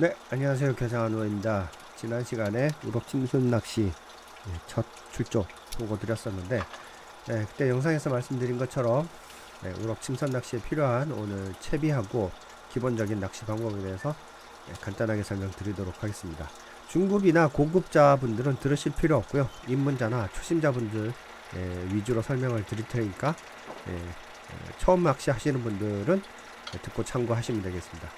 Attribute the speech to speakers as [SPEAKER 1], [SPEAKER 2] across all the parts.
[SPEAKER 1] 네, 안녕하세요. 교장한우입니다. 지난 시간에 우럭 침순 낚시 예, 첫 출조 보고 드렸었는데, 네, 그때 영상에서 말씀드린 것처럼 네, 우럭 침선 낚시에 필요한 오늘 채비하고 기본적인 낚시 방법에 대해서 네, 간단하게 설명드리도록 하겠습니다. 중급이나 고급자분들은 들으실 필요 없고요. 입문자나 초심자분들 예, 위주로 설명을 드릴 테니까 예, 어, 처음 낚시 하시는 분들은 예, 듣고 참고하시면 되겠습니다.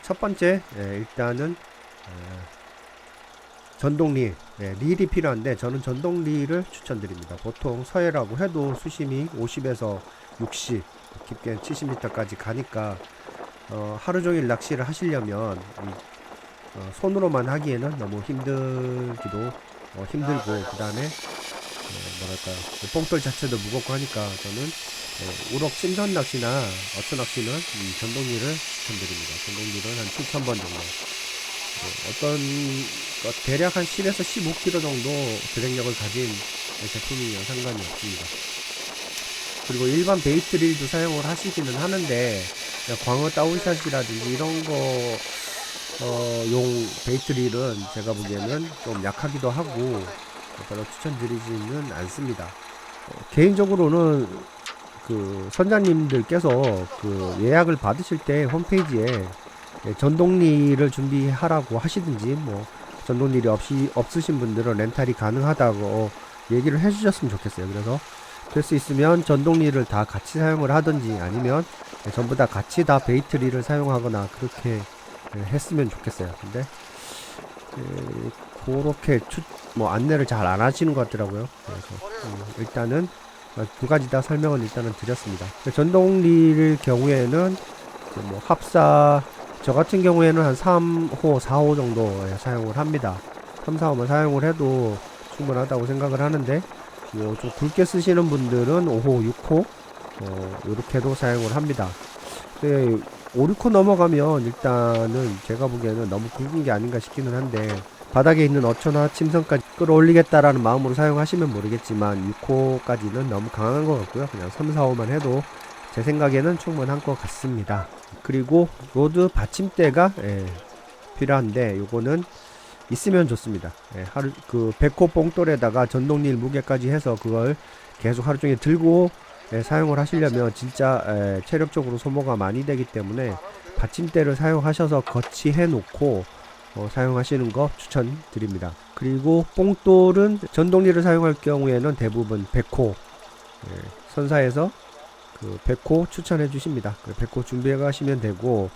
[SPEAKER 1] 첫 번째 예, 일단은 어, 전동릴 예, 릴이 필요한데 저는 전동릴을 추천드립니다. 보통 서해라고 해도 수심이 50에서 60 깊게 70m까지 가니까 어, 하루 종일 낚시를 하시려면 이, 어, 손으로만 하기에는 너무 힘들기도 어, 힘들고 그 다음에 어, 뭐랄까요 뽕돌 자체도 무겁고 하니까 저는 어, 우럭 sim선 낚시나 어촌 낚시는 이 전동릴을 추천드립니다. 전동릴은 한 7,000번 정도. 어, 어떤 것 대략 한 10에서 15kg 정도 드랙력을 가진 제품이면 상관이 없습니다. 그리고 일반 베이트 릴도 사용을 하시기는 하는데 광어 다운샷이라든지 이런 거 어, 용 베이트 릴은 제가 보기에는 좀 약하기도 하고 별로 추천드리지는 않습니다. 어, 개인적으로는 그 선장님들께서 그 예약을 받으실 때 홈페이지에 예, 전동리를 준비하라고 하시든지 뭐 전동릴이 없이 없으신 분들은 렌탈이 가능하다고 얘기를 해주셨으면 좋겠어요. 그래서 될 수 있으면 전동릴을 다 같이 사용을 하든지 아니면 예, 전부 다 같이 다 베이트리를 사용하거나 그렇게 예, 했으면 좋겠어요. 근데 예, 그렇게 추, 뭐 안내를 잘 안 하시는 것 같더라고요. 그래서 음, 일단은 두 가지 다 설명을 일단은 드렸습니다. 전동릴 경우에는 그뭐 합사 저 같은 경우에는 한 3호, 4호 정도 예, 사용을 합니다. 3, 4호만 사용을 해도 충분하다고 생각을 하는데 뭐좀 굵게 쓰시는 분들은 5호, 6호 어, 이렇게도 사용을 합니다. 근데 5, 6호 넘어가면 일단은 제가 보기에는 너무 굵은 게 아닌가 싶기는 한데 바닥에 있는 어초나 침선까지 끌어올리겠다라는 마음으로 사용하시면 모르겠지만 6호까지는 너무 강한 것 같고요. 그냥 3, 4호만 해도 제 생각에는 충분한 것 같습니다. 그리고 로드 받침대가 예, 필요한데 요거는 있으면 좋습니다. 예, 하루 그 백호 뽕돌에다가 전동릴 무게까지 해서 그걸 계속 하루 종일 들고 예, 사용을 하시려면 진짜 예, 체력적으로 소모가 많이 되기 때문에 받침대를 사용하셔서 거치해 놓고 어, 사용하시는 거 추천드립니다. 그리고 뽕돌은 전동릴을 사용할 경우에는 대부분 백호 예, 선사에서 그 백호 추천해 주십니다. 그 백호 준비해 가시면 되고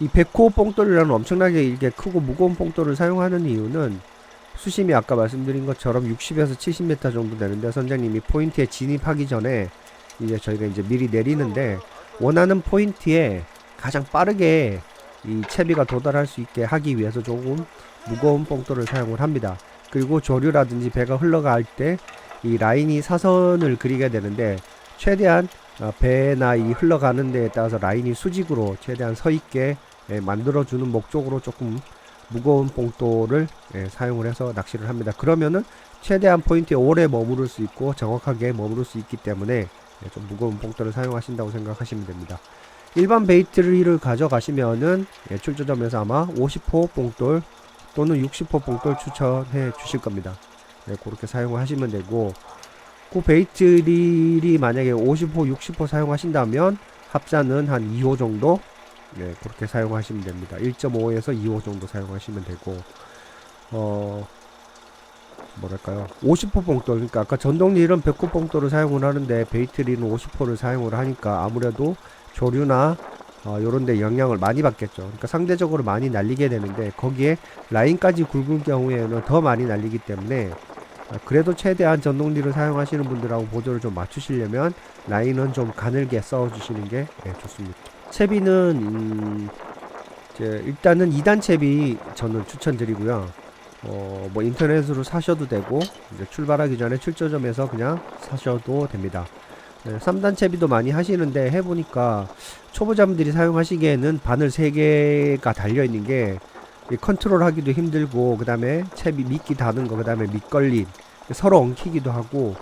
[SPEAKER 1] 이 백호 뽕돌이라는 엄청나게 이게 크고 무거운 뽕돌을 사용하는 이유는 수심이 아까 말씀드린 것처럼 60에서 70m 정도 되는데 선장님이 포인트에 진입하기 전에 이제 저희가 이제 미리 내리는데 원하는 포인트에 가장 빠르게 이 채비가 도달할 수 있게 하기 위해서 조금 무거운 뽕돌을 사용을 합니다. 그리고 조류라든지 배가 흘러갈 때 이 라인이 사선을 그리게 되는데 최대한 어, 배나 이 흘러가는 데에 따라서 라인이 수직으로 최대한 서 있게 예, 만들어주는 목적으로 조금 무거운 봉돌을 예, 사용을 해서 낚시를 합니다. 그러면은 최대한 포인트에 오래 머무를 수 있고 정확하게 머무를 수 있기 때문에 예, 좀 무거운 봉돌을 사용하신다고 생각하시면 됩니다. 일반 베이트리를 가져가시면은 예, 출조점에서 아마 50호 봉돌 또는 60호 봉돌 추천해 주실 겁니다. 네, 그렇게 사용을 하시면 되고 그 베이트릴이 만약에 50호, 60호 사용하신다면 합산은 한 2호 정도 네, 그렇게 사용하시면 됩니다. 1.5에서 2호 정도 사용하시면 되고 어 뭐랄까요 50호 봉돌 그러니까 아까 전동릴은 100호 봉돌을 사용을 하는데 베이트릴은 50호를 사용을 하니까 아무래도 조류나 어, 요런데 영향을 많이 받겠죠. 그러니까 상대적으로 많이 날리게 되는데 거기에 라인까지 굵은 경우에는 더 많이 날리기 때문에 아, 그래도 최대한 전동릴을 사용하시는 분들하고 보조를 좀 맞추시려면 라인은 좀 가늘게 써주시는 게 예, 좋습니다. 채비는 음, 일단은 2단 채비 저는 추천드리고요. 어, 뭐 인터넷으로 사셔도 되고 출발하기 전에 출조점에서 그냥 사셔도 됩니다. 네, 3단 채비도 많이 하시는데 해보니까 초보자분들이 사용하시기에는 바늘 3개가 달려있는 게이 컨트롤 하기도 힘들고 그 다음에 채비 미끼 다는 거그 다음에 밑걸림 서로 엉키기도 하고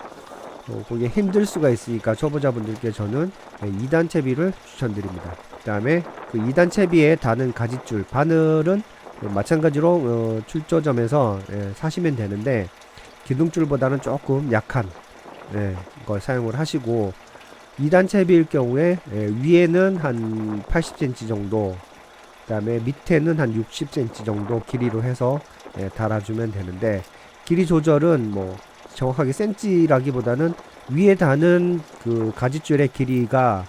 [SPEAKER 1] 어, 그게 힘들 수가 있으니까 초보자분들께 저는 2단 채비를 추천드립니다. 그 다음에 그 2단 채비에 다는 가지줄 바늘은 마찬가지로 어, 출조점에서 예, 사시면 되는데 기둥줄보다는 조금 약한 예, 걸 사용을 하시고 2단 채비일 경우에 예, 위에는 한 80cm 정도 그 다음에 밑에는 한 60cm 정도 길이로 해서 예, 달아주면 되는데 길이 조절은 뭐 정확하게 센치라기보다는 위에 다는 그 가지줄의 길이가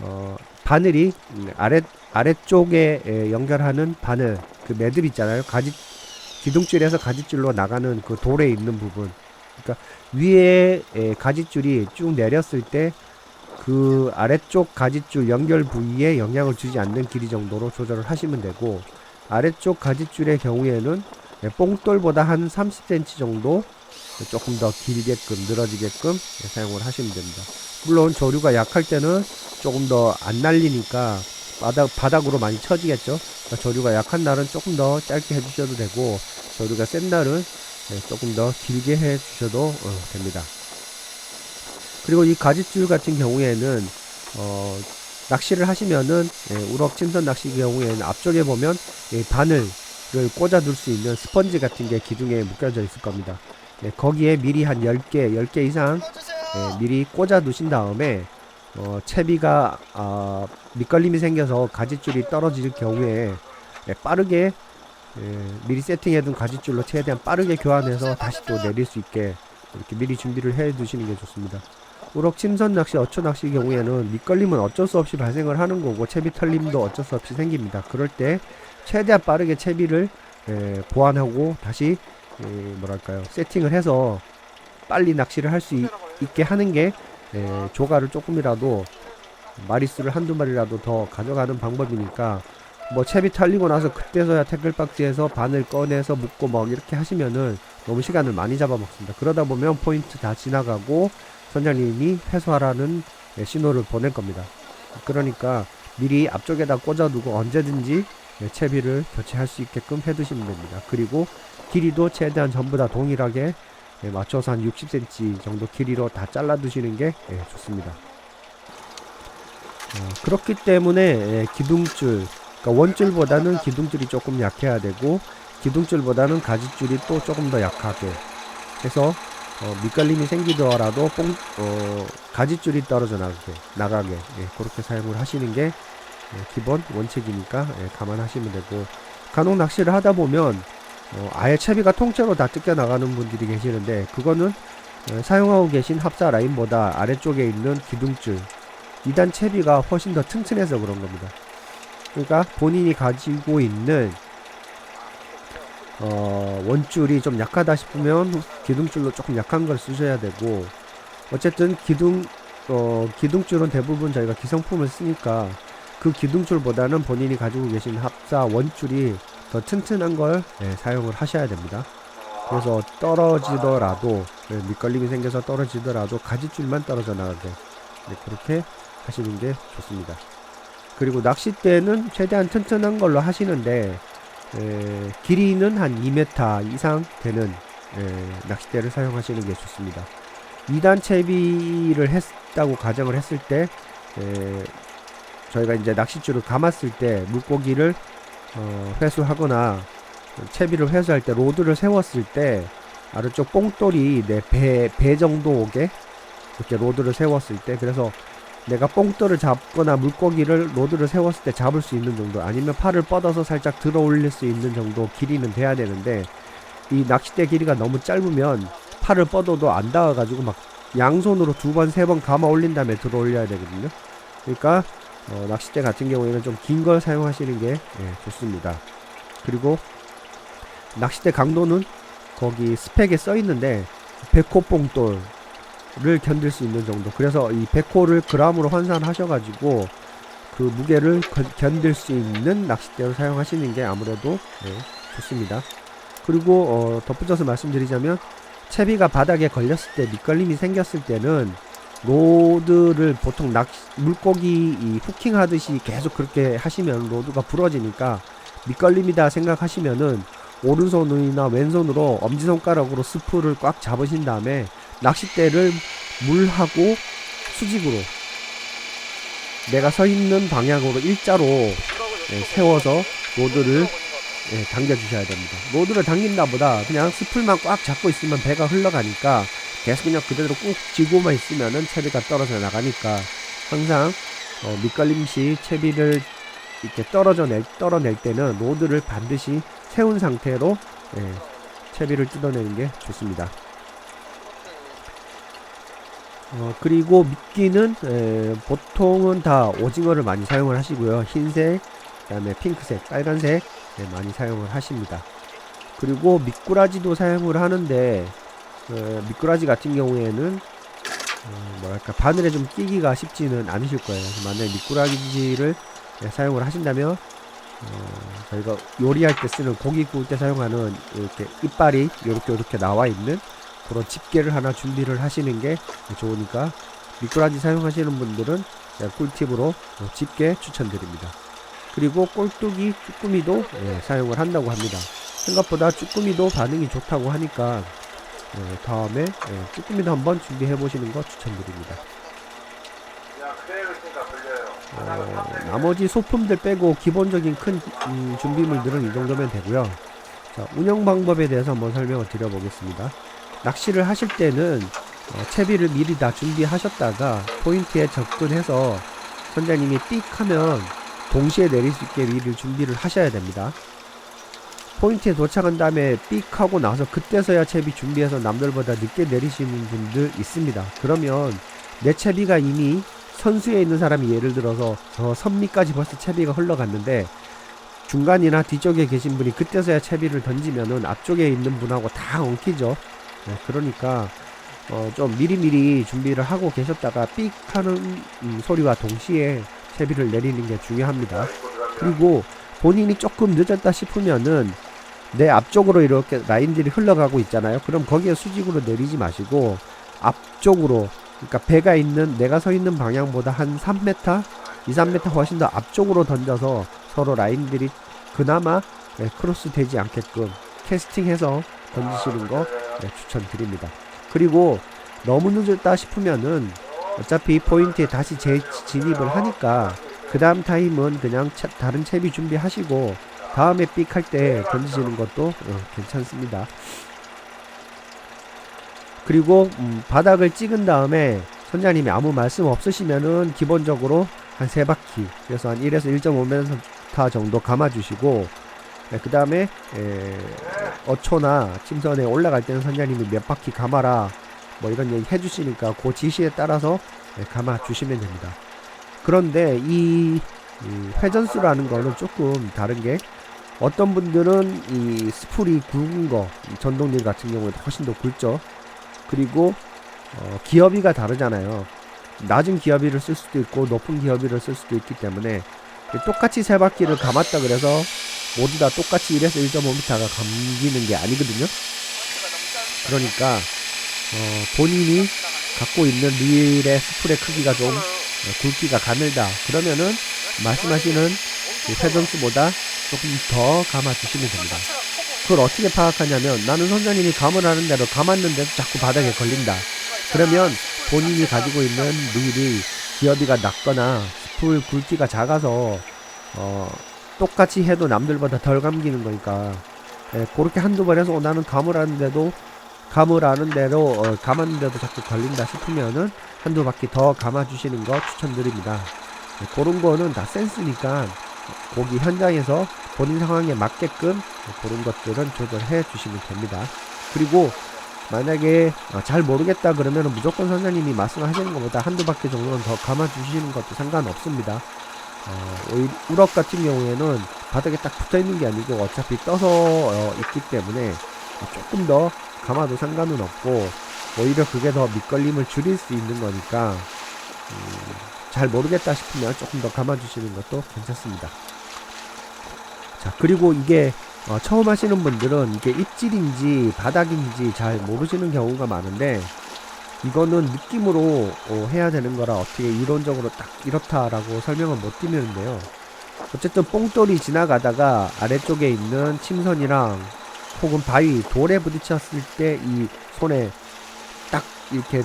[SPEAKER 1] 어, 바늘이 음, 아래 아래쪽에 에, 연결하는 바늘 그 매듭 있잖아요. 가지 기둥줄에서 가지줄로 나가는 그 돌에 있는 부분 그러니까 위에 에, 가지줄이 쭉 내렸을 때 그 아래쪽 가지줄 연결 부위에 영향을 주지 않는 길이 정도로 조절을 하시면 되고 아래쪽 가지줄의 경우에는 예, 뽕돌보다 한 30cm 정도 조금 더 길게끔 늘어지게끔 예, 사용을 하시면 됩니다. 물론 조류가 약할 때는 조금 더 안 날리니까 바닥, 바닥으로 많이 쳐지겠죠. 그러니까 조류가 약한 날은 조금 더 짧게 해주셔도 되고 조류가 센 날은 예, 조금 더 길게 해 주셔도 어, 됩니다. 그리고 이 가지줄 같은 경우에는 어, 낚시를 하시면은 예, 우럭 침선 낚시 경우에는 앞쪽에 보면 예, 바늘을 꽂아 둘 수 있는 스펀지 같은 게 기둥에 묶여져 있을 겁니다. 예, 거기에 미리 한 10개, 10개 이상 예, 미리 꽂아 두신 다음에 어, 채비가 아, 밑걸림이 생겨서 가지줄이 떨어질 경우에 예, 빠르게 예, 미리 세팅해둔 가지줄로 최대한 빠르게 교환해서 다시 또 내릴 수 있게 이렇게 미리 준비를 해 두시는 게 좋습니다. 우럭 침선 낚시, 어초 낚시 경우에는 밑걸림은 어쩔 수 없이 발생을 하는 거고 채비 털림도 어쩔 수 없이 생깁니다. 그럴 때 최대한 빠르게 채비를 예, 보완하고 다시 예, 뭐랄까요 세팅을 해서 빨리 낚시를 할 수 있게 하는 게 예, 조가를 조금이라도 마리수를 한두 마리라도 더 가져가는 방법이니까 뭐 채비 털리고 나서 그때서야 태클박스에서 바늘 꺼내서 묶고 막 이렇게 하시면은 너무 시간을 많이 잡아먹습니다. 그러다 보면 포인트 다 지나가고 선장님이 회수하라는 예, 신호를 보낼 겁니다. 그러니까 미리 앞쪽에다 꽂아두고 언제든지 예, 채비를 교체할 수 있게끔 해두시면 됩니다. 그리고 길이도 최대한 전부 다 동일하게 예, 맞춰서 한 60cm 정도 길이로 다 잘라 두시는 게 예, 좋습니다. 어, 그렇기 때문에 예, 기둥줄, 그러니까 원줄보다는 기둥줄이 조금 약해야 되고 기둥줄보다는 가지줄이 또 조금 더 약하게 해서 어, 밑갈림이 생기더라도 뽕, 어, 가지줄이 떨어져 나가게, 나가게 예, 그렇게 사용을 하시는 게 예, 기본 원칙이니까 예, 감안하시면 되고 간혹 낚시를 하다 보면 어, 아예 채비가 통째로 다 뜯겨 나가는 분들이 계시는데 그거는 어, 사용하고 계신 합사 라인보다 아래쪽에 있는 기둥줄 2단 채비가 훨씬 더 튼튼해서 그런 겁니다. 그러니까 본인이 가지고 있는 어, 원줄이 좀 약하다 싶으면 기둥줄로 조금 약한 걸 쓰셔야 되고 어쨌든 기둥 어, 기둥줄은 대부분 저희가 기성품을 쓰니까 그 기둥줄보다는 본인이 가지고 계신 합사 원줄이 더 튼튼한 걸 예, 사용을 하셔야 됩니다. 그래서 떨어지더라도 예, 밑걸림이 생겨서 떨어지더라도 가지줄만 떨어져 나가게 네, 그렇게 하시는 게 좋습니다. 그리고 낚싯대는 최대한 튼튼한 걸로 하시는데 에, 길이는 한 2m 이상 되는 에, 낚싯대를 사용하시는 게 좋습니다. 2단 채비를 했다고 가정을 했을 때 에, 저희가 이제 낚싯줄을 감았을 때 물고기를 어, 회수하거나 채비를 회수할 때 로드를 세웠을 때 아래쪽 뽕돌이 내 배 배 정도 오게 이렇게 로드를 세웠을 때 그래서 내가 뽕돌을 잡거나 물고기를 로드를 세웠을 때 잡을 수 있는 정도 아니면 팔을 뻗어서 살짝 들어 올릴 수 있는 정도 길이는 돼야 되는데 이 낚싯대 길이가 너무 짧으면 팔을 뻗어도 안 닿아가지고 막 양손으로 두 번 세 번 감아 올린 다음에 들어 올려야 되거든요. 그러니까 어, 낚싯대 같은 경우에는 좀 긴 걸 사용하시는 게 예, 좋습니다. 그리고 낚싯대 강도는 거기 스펙에 써 있는데 백호 뽕돌 를 견딜 수 있는 정도. 그래서 이 100호를 그람으로 환산하셔가지고 그 무게를 견- 견딜 수 있는 낚싯대를 사용하시는 게 아무래도 네, 좋습니다. 그리고 어, 덧붙여서 말씀드리자면 채비가 바닥에 걸렸을 때 밑걸림이 생겼을 때는 로드를 보통 낚 물고기 이 후킹 하듯이 계속 그렇게 하시면 로드가 부러지니까 밑걸림이다 생각하시면은 오른손이나 왼손으로 엄지손가락으로 스프를 꽉 잡으신 다음에 낚싯대를 물하고 수직으로 내가 서 있는 방향으로 일자로 네, 세워서 로드를 예, 당겨 주셔야 됩니다. 로드를 당긴다 보다 그냥 스풀만 꽉 잡고 있으면 배가 흘러가니까 계속 그냥 그대로 꾹 쥐고만 있으면은 채비가 떨어져 나가니까 항상 어, 밑걸림 시 채비를 이렇게 떨어져 낼 떨어낼 때는 로드를 반드시 세운 상태로 예, 채비를 뜯어내는 게 좋습니다. 어, 그리고 미끼는 에, 보통은 다 오징어를 많이 사용을 하시고요. 흰색, 그 다음에 핑크색, 빨간색 네, 많이 사용을 하십니다. 그리고 미꾸라지도 사용을 하는데 어, 미꾸라지 같은 경우에는 어, 뭐랄까 바늘에 좀 끼기가 쉽지는 않으실 거예요. 만약에 미꾸라지를 네, 사용을 하신다면 어, 저희가 요리할 때 쓰는 고기 구울 때 사용하는 이렇게 이빨이 이렇게 이렇게 나와 있는 그런 집게를 하나 준비를 하시는 게 좋으니까 미꾸라지 사용하시는 분들은 네, 꿀팁으로 어, 집게 추천드립니다. 그리고 꼴뚜기 쭈꾸미도 예, 사용을 한다고 합니다. 생각보다 쭈꾸미도 반응이 좋다고 하니까 예, 다음에 예, 쭈꾸미도 한번 준비해 보시는 거 추천드립니다. 어, 나머지 소품들 빼고 기본적인 큰 음, 준비물들은 이 정도면 되고요. 자, 운영 방법에 대해서 한번 설명을 드려보겠습니다. 낚시를 하실 때는 어, 채비를 미리 다 준비하셨다가 포인트에 접근해서 선장님이 삑 하면 동시에 내릴 수 있게 미리 준비를 하셔야 됩니다. 포인트에 도착한 다음에 삑 하고 나서 그때서야 채비 준비해서 남들보다 늦게 내리시는 분들 있습니다. 그러면 내 채비가 이미 선수에 있는 사람이 예를 들어서 저 선미까지 벌써 채비가 흘러갔는데 중간이나 뒤쪽에 계신 분이 그때서야 채비를 던지면은 앞쪽에 있는 분하고 다 엉키죠. 네, 그러니까 어, 좀 미리미리 준비를 하고 계셨다가 삑 하는 음, 소리와 동시에 채비를 내리는 게 중요합니다. 그리고 본인이 조금 늦었다 싶으면은 내 앞쪽으로 이렇게 라인들이 흘러가고 있잖아요. 그럼 거기에 수직으로 내리지 마시고 앞쪽으로 그러니까 배가 있는 내가 서 있는 방향보다 한 3m, 2, 3m 훨씬 더 앞쪽으로 던져서 서로 라인들이 그나마 네, 크로스 되지 않게끔 캐스팅해서 던지시는 거 네, 추천드립니다. 그리고 너무 늦었다 싶으면은 어차피 포인트에 다시 재 진입을 하니까 그 다음 타임은 그냥 차, 다른 채비 준비하시고 다음에 삑 할 때 던지시는 것도 어, 괜찮습니다. 그리고 음, 바닥을 찍은 다음에 선장님이 아무 말씀 없으시면은 기본적으로 한세 바퀴 그래서 한 1에서 1.5m 정도 감아주시고 네, 그 다음에 어초나 침선에 올라갈 때는 선장님이 몇 바퀴 감아라 뭐 이런 얘기 해주시니까 그 지시에 따라서 네, 감아 주시면 됩니다. 그런데 이, 이 회전수라는 거는 조금 다른 게 어떤 분들은 이 스풀이 굵은 거, 이 전동릴 같은 경우에 훨씬 더 굵죠. 그리고 어, 기어비가 다르잖아요. 낮은 기어비를 쓸 수도 있고 높은 기어비를 쓸 수도 있기 때문에 똑같이 세 바퀴를 감았다 그래서 모두 다 똑같이 1에서 1.5m가 감기는 게 아니거든요. 그러니까 어, 본인이 갖고 있는 릴의 스풀의 크기가 좀 어, 굵기가 가늘다. 그러면은 말씀하시는 그 회전수보다 조금 더 감아주시면 됩니다. 그걸 어떻게 파악하냐면 나는 선장님이 감을 하는 대로 감았는데도 자꾸 바닥에 걸린다. 그러면 본인이 가지고 있는 릴이 기어비가 낮거나 스풀 굵기가 작아서 어, 똑같이 해도 남들보다 덜 감기는 거니까 예, 그렇게 한두 번 해서 어, 나는 감을 하는데도 감을 하는 대로 어, 감았는데도 자꾸 걸린다 싶으면은 한두 바퀴 더 감아주시는 거 추천드립니다. 네, 그런 거는 다 센스니까 거기 현장에서 본인 상황에 맞게끔 그런 것들은 조절해 주시면 됩니다. 그리고 만약에 어, 잘 모르겠다 그러면 무조건 선생님이 말씀하시는 것보다 한두 바퀴 정도는 더 감아주시는 것도 상관없습니다. 어, 우럭 같은 경우에는 바닥에 딱 붙어 있는 게 아니고 어차피 떠서 어, 있기 때문에 조금 더 감아도 상관은 없고 오히려 그게 더 밑걸림을 줄일 수 있는 거니까 음, 잘 모르겠다 싶으면 조금 더 감아주시는 것도 괜찮습니다. 자 그리고 이게 어, 처음 하시는 분들은 이게 입질인지 바닥인지 잘 모르시는 경우가 많은데 이거는 느낌으로 어, 해야 되는 거라 어떻게 이론적으로 딱 이렇다라고 설명을 못 드리는데요. 어쨌든 뽕돌이 지나가다가 아래쪽에 있는 침선이랑 혹은 바위 돌에 부딪혔을 때 이 손에 딱 이렇게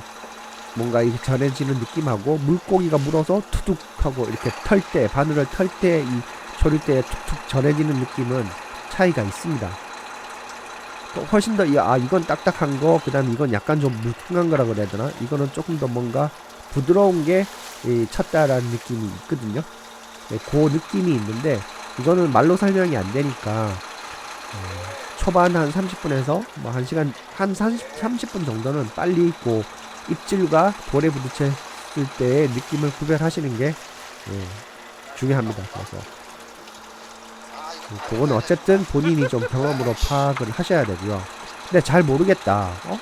[SPEAKER 1] 뭔가 이렇게 전해지는 느낌하고 물고기가 물어서 투둑 하고 이렇게 털 때 바늘을 털 때 이 조릴 때 툭툭 전해지는 느낌은 차이가 있습니다. 또 훨씬 더, 이- 아, 이건 딱딱한 거, 그 다음에 이건 약간 좀 뭉퉁한 거라 그래야 되나? 이거는 조금 더 뭔가 부드러운 게 이, 쳤다라는 느낌이 있거든요. 네, 그 느낌이 있는데, 이거는 말로 설명이 안 되니까, 어, 초반 한 30분에서 뭐 1시간, 한 30, 30분 정도는 빨리 있고, 입질과 돌에 부딪혔을 때의 느낌을 구별하시는 게 예, 중요합니다. 그래서 음, 그건 어쨌든 본인이 좀 경험으로 파악을 하셔야 되고요. 근데 잘 모르겠다. 어?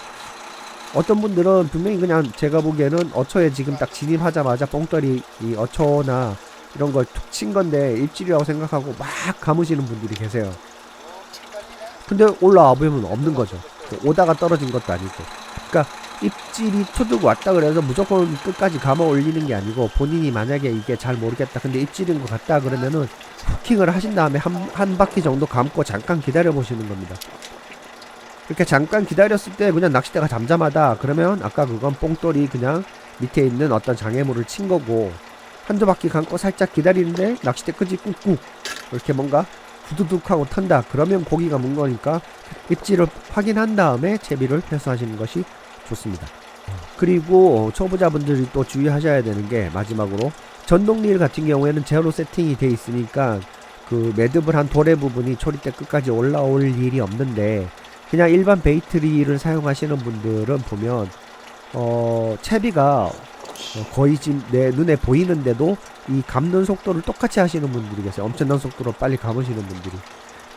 [SPEAKER 1] 어떤 분들은 분명히 그냥 제가 보기에는 어초에 지금 딱 진입하자마자 뽕떨이 이 어초나 이런 걸 툭 친 건데 입질이라고 생각하고 막 감으시는 분들이 계세요. 근데 올라와 보면 없는 거죠. 오다가 떨어진 것도 아니고. 그러니까 입질이 투둑 왔다 그래서 무조건 끝까지 감아 올리는 게 아니고 본인이 만약에 이게 잘 모르겠다. 근데 입질인 것 같다 그러면은 후킹을 하신 다음에 한, 한 바퀴 정도 감고 잠깐 기다려 보시는 겁니다. 이렇게 잠깐 기다렸을 때 그냥 낚싯대가 잠잠하다 그러면 아까 그건 뽕돌이 그냥 밑에 있는 어떤 장애물을 친 거고 한두 바퀴 감고 살짝 기다리는데 낚싯대 끄지 꾹꾹 이렇게 뭔가 후두둑하고 턴다 그러면 고기가 문 거니까 입질을 확인한 다음에 채비를 회수하시는 것이 좋습니다. 그리고 초보자분들이 또 주의하셔야 되는 게 마지막으로 전동릴 같은 경우에는 제로 세팅이 돼 있으니까 그 매듭을 한 도래 부분이 초리대 끝까지 올라올 일이 없는데 그냥 일반 베이트리를 사용하시는 분들은 보면 어 채비가 어, 거의 지금 내 눈에 보이는데도 이 감는 속도를 똑같이 하시는 분들이 계세요. 엄청난 속도로 빨리 감으시는 분들이.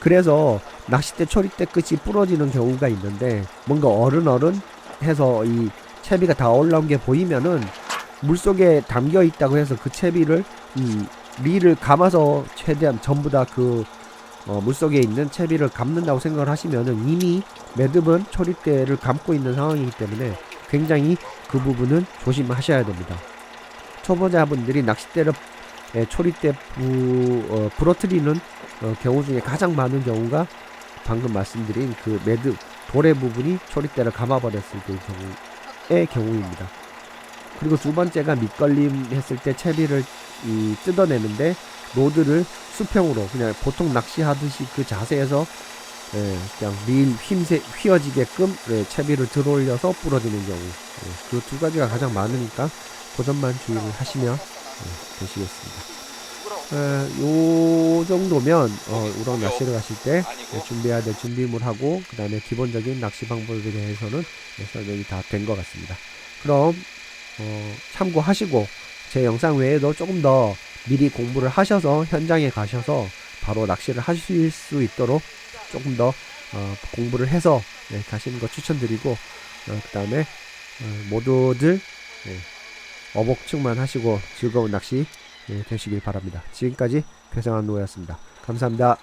[SPEAKER 1] 그래서 낚싯대 초리대 끝이 부러지는 경우가 있는데 뭔가 어른어른 해서 이 채비가 다 올라온 게 보이면은 물 속에 담겨 있다고 해서 그 채비를 이 리를 감아서 최대한 전부 다그 어, 물속에 있는 채비를 감는다고 생각을 하시면은 이미 매듭은 초리대를 감고 있는 상황이기 때문에 굉장히 그 부분은 조심하셔야 됩니다. 초보자분들이 낚싯대를 에, 초리대 부, 어, 부러뜨리는 어, 경우 중에 가장 많은 경우가 방금 말씀드린 그 매듭 도래 부분이 초리대를 감아버렸을 때의 경우의 경우입니다. 그리고 두 번째가 밑걸림 했을 때 채비를 이 뜯어내는데 로드를 수평으로 그냥 보통 낚시하듯이 그 자세에서 예, 그냥 밀 휘임새 휘어지게끔 예, 채비를 들어올려서 부러지는 경우 예, 그 두 가지가 가장 많으니까 그 점만 주의를 하시면 예, 되시겠습니다. 예, 요 정도면 어, 우럭 낚시를 가실 때 예, 준비해야 될 준비물하고 그 다음에 기본적인 낚시 방법에 대해서는 예, 설명이 다 된 것 같습니다. 그럼 어, 참고하시고 제 영상 외에도 조금 더 미리 공부를 하셔서 현장에 가셔서 바로 낚시를 하실 수 있도록 조금 더 어, 공부를 해서 네, 가시는 거 추천드리고 어, 그 다음에 어, 모두들 네, 어복 충만 하시고 즐거운 낚시 네, 되시길 바랍니다. 지금까지 배상한 노였습니다. 감사합니다.